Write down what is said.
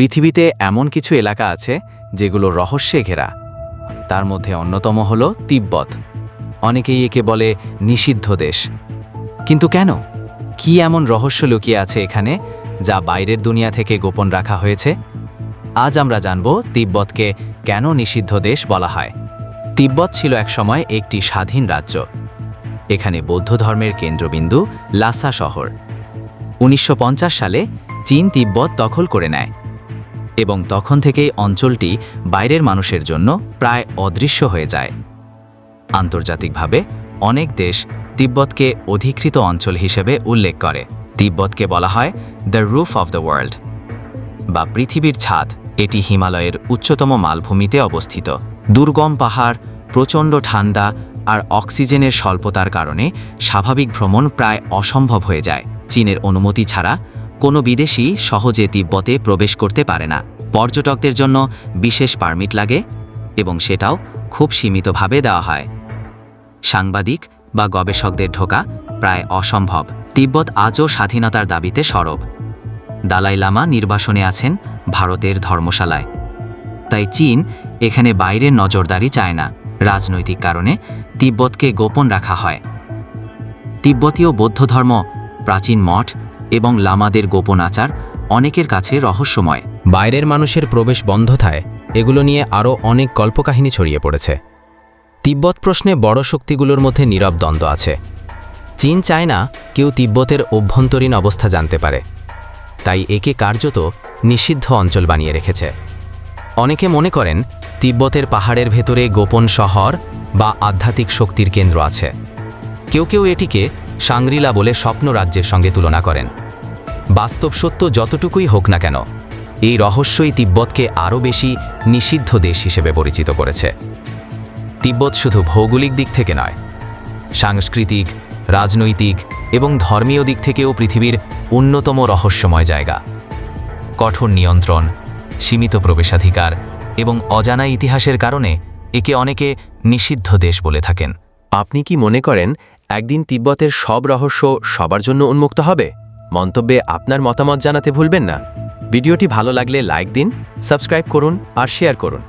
পৃথিবীতে এমন কিছু এলাকা আছে যেগুলো রহস্যে ঘেরা। তার মধ্যে অন্যতম হল তিব্বত। অনেকেই একে বলে নিষিদ্ধ দেশ। কিন্তু কেন? কি এমন রহস্য লুকিয়ে আছে এখানে যা বাইরের দুনিয়া থেকে গোপন রাখা হয়েছে? আজ আমরা জানব তিব্বতকে কেন নিষিদ্ধ দেশ বলা হয়। তিব্বত ছিল একসময় একটি স্বাধীন রাজ্য। এখানে বৌদ্ধ ধর্মের কেন্দ্রবিন্দু লাসা শহর। উনিশশো পঞ্চাশ সালে চীন তিব্বত দখল করে নেয়। এবং তখন থেকেই অঞ্চলটি বাইরের মানুষের জন্য প্রায় অদৃশ্য হয়ে যায়। আন্তর্জাতিকভাবে অনেক দেশ তিব্বতকে অধিকৃত অঞ্চল হিসেবে উল্লেখ করে। তিব্বতকে বলা হয় the roof of the world বা পৃথিবীর ছাদ। এটি হিমালয়ের উচ্চতম মালভূমিতে অবস্থিত। দুর্গম পাহাড়, প্রচণ্ড ঠান্ডা আর অক্সিজেনের স্বল্পতার কারণে স্বাভাবিক ভ্রমণ প্রায় অসম্ভব হয়ে যায়। চীনের অনুমতি ছাড়া কোনো বিদেশি সহজে তিব্বতে প্রবেশ করতে পারে না। পর্যটকদের জন্য বিশেষ পারমিট লাগে এবং সেটাও খুব সীমিতভাবে দেওয়া হয়। সাংবাদিক বা গবেষকদের ঢোকা প্রায় অসম্ভব। তিব্বত আজও স্বাধীনতার দাবিতে সরব। দালাই লামা নির্বাসনে আছেন ভারতের ধর্মশালায়। তাই চীন এখানে বাইরের নজরদারি চায় না। রাজনৈতিক কারণে তিব্বতকে গোপন রাখা হয়। তিব্বতীয় বৌদ্ধ ধর্ম প্রাচীন মঠ এবং লামাদের গোপন আচার অনেকের কাছে রহস্যময়। বাইরের মানুষের প্রবেশ বন্ধ থায়, এগুলো নিয়ে আরও অনেক কল্পকাহিনী ছড়িয়ে পড়েছে। তিব্বত প্রশ্নে বড় শক্তিগুলোর মধ্যে নীরব দ্বন্দ্ব আছে। চীন চায় না কেউ তিব্বতের অভ্যন্তরীণ অবস্থা জানতে পারে। তাই একে কার্যত নিষিদ্ধ অঞ্চল বানিয়ে রেখেছে। অনেকে মনে করেন তিব্বতের পাহাড়ের ভেতরে গোপন শহর বা আধ্যাত্মিক শক্তির কেন্দ্র আছে। কেউ কেউ এটিকে সাংরিলা বলে স্বপ্ন রাজ্যের সঙ্গে তুলনা করেন। বাস্তব সত্য যতটুকুই হোক না কেন, এই রহস্যই তিব্বতকে আরও বেশি নিষিদ্ধ দেশ হিসেবে পরিচিত করেছে। তিব্বত শুধু ভৌগোলিক দিক থেকে নয়, সাংস্কৃতিক, রাজনৈতিক এবং ধর্মীয় দিক থেকেও পৃথিবীর অন্যতম রহস্যময় জায়গা। কঠোর নিয়ন্ত্রণ, সীমিত প্রবেশাধিকার এবং অজানা ইতিহাসের কারণে একে অনেকে নিষিদ্ধ দেশ বলে থাকেন। আপনি কি মনে করেন একদিন তিব্বতের সব রহস্য সবার জন্য উন্মুক্ত হবে। মন্তব্যে আপনার মতামত জানাতে ভুলবেন না। ভিডিওটি ভালো লাগলে লাইক দিন, সাবস্ক্রাইব করুন আর শেয়ার করুন।